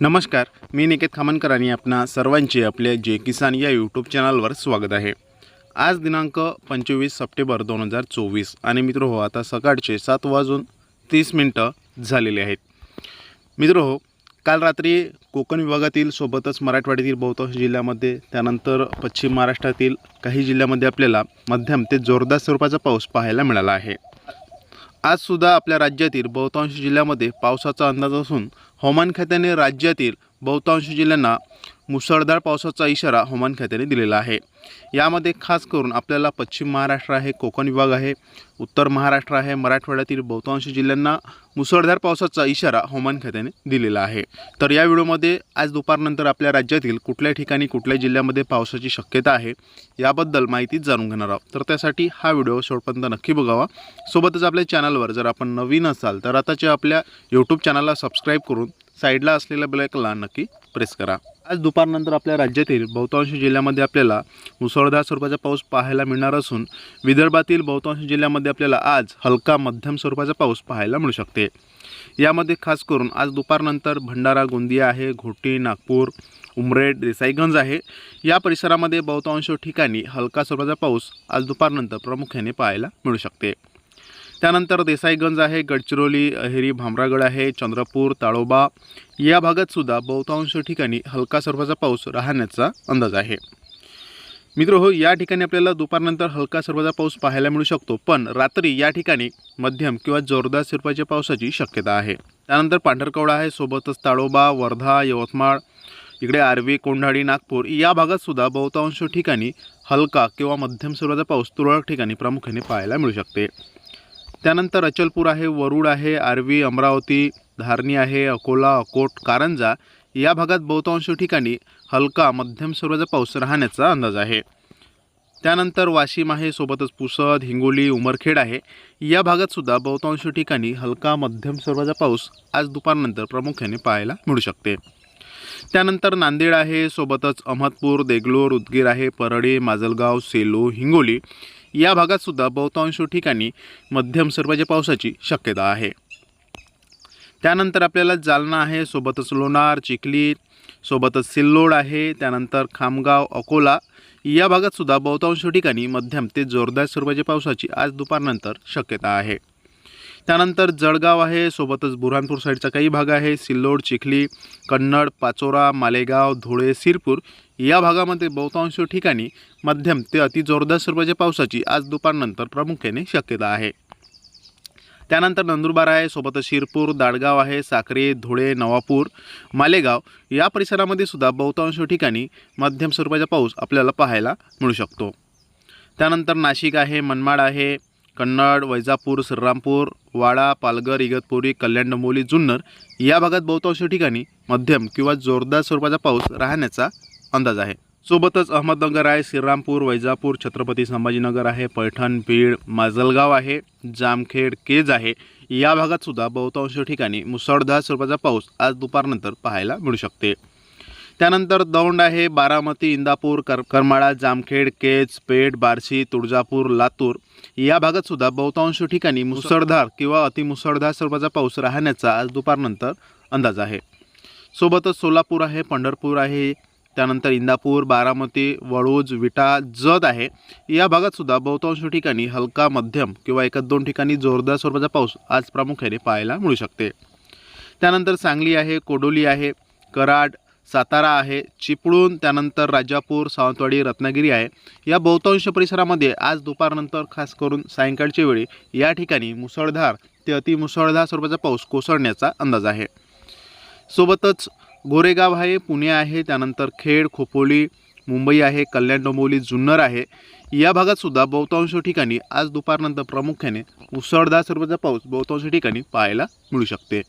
नमस्कार मी निकेत खामनकर आणि आपणा सर्वांचे आपल्या जे किसान या यूट्यूब चॅनलवर स्वागत आहे. आज दिनांक पंचवीस सप्टेंबर दोन हजार चोवीस आणि मित्र हो आता सकाळचे सात वाजून तीस मिनटं झालेले आहेत. मित्र हो काल रात्री कोकण विभागातील सोबतच मराठवाड्यातील बहुतांश जिल्ह्यामध्ये त्यानंतर पश्चिम महाराष्ट्रातील काही जिल्ह्यामध्ये आपल्याला मध्यम ते जोरदार स्वरूपाचा पाऊस पाहायला मिळाला आहे. आजसुद्धा आपल्या राज्यातील बहुतांश जिल्ह्यामध्ये पावसाचा अंदाज असून हवामान खात्याने राज्यातील बहुतांश जिल्ह्यांना मुसळधार पावसाचा इशारा हवामान खात्याने दिलेला आहे. यामध्ये खास करून आपल्याला पश्चिम महाराष्ट्र आहे कोकण विभाग आहे उत्तर महाराष्ट्र आहे मराठवाड्यातील बहुतांश जिल्ह्यांना मुसळधार पावसाचा इशारा हवामान खात्याने दिलेला आहे. तर या व्हिडिओमध्ये आज दुपारनंतर आपल्या राज्यातील कुठल्या ठिकाणी कुठल्या जिल्ह्यामध्ये पावसाची शक्यता आहे याबद्दल माहिती जाणून घेणार आहोत. तर त्यासाठी हा व्हिडिओ शेवटपर्यंत नक्की बघावा. सोबतच आपल्या चॅनलवर जर आपण नवीन असाल तर आताच्या आपल्या यूट्यूब चॅनलला सबस्क्राईब करून साईडला असलेल्या बेलायकला नक्की प्रेस करा. आज दुपारनंतर आपल्या राज्यातील बहुतांश जिल्ह्यामध्ये आपल्याला मुसळधार स्वरूपाचा पाऊस पाहायला मिळणार असून विदर्भातील बहुतांश जिल्ह्यामध्ये आपल्याला आज हलका मध्यम स्वरूपाचा पाऊस पाहायला मिळू शकते. यामध्ये खास करून आज दुपारनंतर भंडारा गोंदिया आहे घोटी नागपूर उमरेड देसाईगंज आहे. या परिसरामध्ये बहुतांश ठिकाणी हलका स्वरूपाचा पाऊस आज दुपारनंतर प्रामुख्याने पाहायला मिळू शकते. त्यानंतर देसाईगंज आहे गडचिरोली अहेरी भामरागड आहे चंद्रपूर ताळोबा या भागात सुद्धा बहुतांश ठिकाणी हलका स्वरूपाचा पाऊस राहण्याचा अंदाज आहे. मित्र हो या ठिकाणी आपल्याला दुपारनंतर हलका स्वरूपाचा पाऊस पाहायला मिळू शकतो पण रात्री या ठिकाणी मध्यम किंवा जोरदार स्वरूपाच्या पावसाची शक्यता आहे. त्यानंतर पांढरकवडा आहे सोबतच ताळोबा वर्धा यवतमाळ इकडे आर्वी कोंढाळी नागपूर या भागात सुद्धा बहुतांश ठिकाणी हलका किंवा मध्यम स्वरूपाचा पाऊस तुरळक ठिकाणी प्रामुख्याने पाहायला मिळू शकते. त्यानंतर अचलपूर आहे वरुड आहे आर्वी अमरावती धारणी आहे अकोला अकोट कारंजा या भागात बहुतांश ठिकाणी हलका मध्यम स्वरूपाचा पाऊस राहण्याचा अंदाज आहे. त्यानंतर वाशिम आहे सोबतच पुसद हिंगोली उमरखेड आहे. या भागातसुद्धा बहुतांश ठिकाणी हलका मध्यम स्वरूपाचा पाऊस आज दुपारनंतर प्रामुख्याने पाहायला मिळू शकते. त्यानंतर नांदेड आहे सोबतच अहमदपूर देगलूर उदगीर आहे परळी माजलगाव सेलू हिंगोली या भागात सुद्धा बहुतांश ठिकाणी मध्यम स्वरूपाच्या पावसाची शक्यता आहे. त्यानंतर आपल्याला जालना आहे सोबतच लोणार चिखली सोबतच सिल्लोड आहे त्यानंतर खामगाव अकोला या भागात सुद्धा बहुतांश ठिकाणी मध्यम ते जोरदार स्वरूपाच्या पावसाची आज दुपारनंतर शक्यता आहे. त्यानंतर जळगाव आहे सोबतच बुरहानपूर साईडचा काही भाग आहे सिल्लोड चिखली कन्नड पाचोरा मालेगाव धुळे सिरपूर या भागामध्ये बहुतांश ठिकाणी मध्यम ते अति जोरदार स्वरूपाच्या पावसाची आज दुपारनंतर प्रामुख्याने शक्यता आहे. त्यानंतर नंदुरबार आहे सोबतच शिरपूर दाडगाव आहे साक्री धुळे नवापूर मालेगाव या परिसरामध्ये सुद्धा बहुतांश ठिकाणी मध्यम स्वरूपाचा पाऊस आपल्याला पाहायला मिळू शकतो. त्यानंतर नाशिक आहे मनमाड आहे कन्नड वैजापूर श्रीरामपूर वाडा पालघर इगतपुरी कल्याण डंबोली जुन्नर या भागात बहुतांश ठिकाणी मध्यम किंवा जोरदार स्वरूपाचा पाऊस राहण्याचा अंदाज आहे. सोबतच अहमदनगर आहे श्रीरामपूर वैजापूर छत्रपती संभाजीनगर आहे पैठण बीड माजलगाव आहे जामखेड केज आहे. या भागात सुद्धा बहुतांश ठिकाणी मुसळधार स्वरूपाचा पाऊस आज दुपारनंतर पाहायला मिळू शकते. त्यानंतर दौंड आहे बारामती इंदापूर कर करमाळा जामखेड केज पेठ बार्शी तुळजापूर लातूर. या भागात सुद्धा बहुतांश ठिकाणी मुसळधार किंवा अतिमुसळधार स्वरूपाचा पाऊस राहण्याचा आज दुपारनंतर अंदाज आहे. सोबतच सोलापूर आहे पंढरपूर आहे त्यानंतर इंदापूर बारामती वळूज विटा जत आहे. या भागातसुद्धा बहुतांश ठिकाणी हलका मध्यम किंवा एका दोन ठिकाणी जोरदार स्वरूपाचा पाऊस आज प्रामुख्याने पाहायला मिळू शकते. त्यानंतर सांगली आहे कोडोली आहे कराड सातारा आहे चिपळूण त्यानंतर राजापूर सावंतवाडी रत्नागिरी आहे. या बहुतांश परिसरामध्ये आज दुपारनंतर खास करून सायंकाळच्या वेळी या ठिकाणी मुसळधार ते अतिमुसळधार स्वरूपाचा पाऊस कोसळण्याचा अंदाज आहे. सोबतच गोरेगाव आहे पुणे आहे त्यानंतर खेड खोपोली मुंबई आहे कल्याण डोंबिवली जुन्नर आहे. या भागात सुद्धा बहुतांश ठिकाणी आज दुपारनंतर प्रामुख्याने मुसळधार स्वरूपाचा पाऊस बहुतांश ठिकाणी पाहायला मिळू शकते.